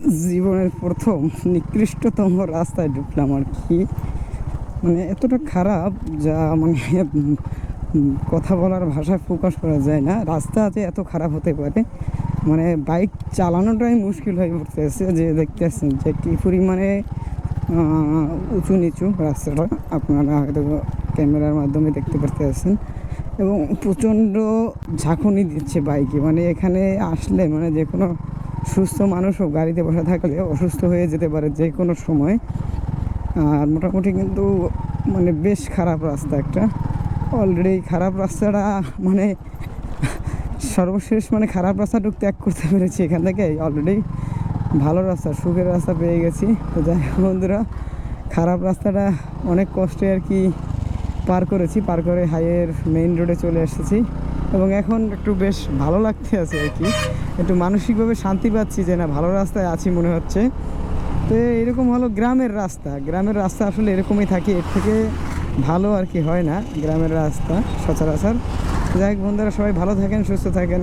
জীবনের প্রথম নিকৃষ্টতম রাস্তায় ঢুকলাম আর কি। মানে এতটা খারাপ যা মানে কথা বলার ভাষায় প্রকাশ করা যায় না। রাস্তা যে এত খারাপ হতে পারে। মানে বাইক চালানোটাই মুশকিল হয়ে পড়তেছে যে দেখতেছেন যে কী পরিমাণে উঁচু নিচু রাস্তাটা আপনারা হয়তো ক্যামেরার মাধ্যমে দেখতে পারতেছেন। এবং প্রচণ্ড ঝাঁকুনি দিচ্ছে বাইকে। মানে এখানে আসলে মানে যে কোনো সুস্থ মানুষও গাড়িতে বসে থাকলে অসুস্থ হয়ে যেতে পারে যে কোনো সময়। আর মোটামুটি কিন্তু মানে বেশ খারাপ রাস্তা একটা। অলরেডি খারাপ রাস্তাটা মানে সর্বশেষ মানে খারাপ রাস্তাটুক ত্যাগ করতে পেরেছি এখান থেকে। অলরেডি ভালো রাস্তা, সুখের রাস্তা পেয়ে গেছি। তো যাই বন্ধুরা, খারাপ রাস্তাটা অনেক কষ্টে আর কি পার করেছি। পার করে হাইয়ের মেইন রোডে চলে এসেছি। এবং এখন একটু বেশ ভালো লাগতে আছে আর কি। একটু মানসিকভাবে শান্তি পাচ্ছি যে না, ভালো রাস্তায় আছি মনে হচ্ছে। তো এরকম হলো গ্রামের রাস্তা। গ্রামের রাস্তা আসলে এরকমই থাকে, এর থেকে ভালো আর কি হয় না। গ্রামের রাস্তা সচরাচর। যাই হোক বন্ধুরা, সবাই ভালো থাকেন, সুস্থ থাকেন।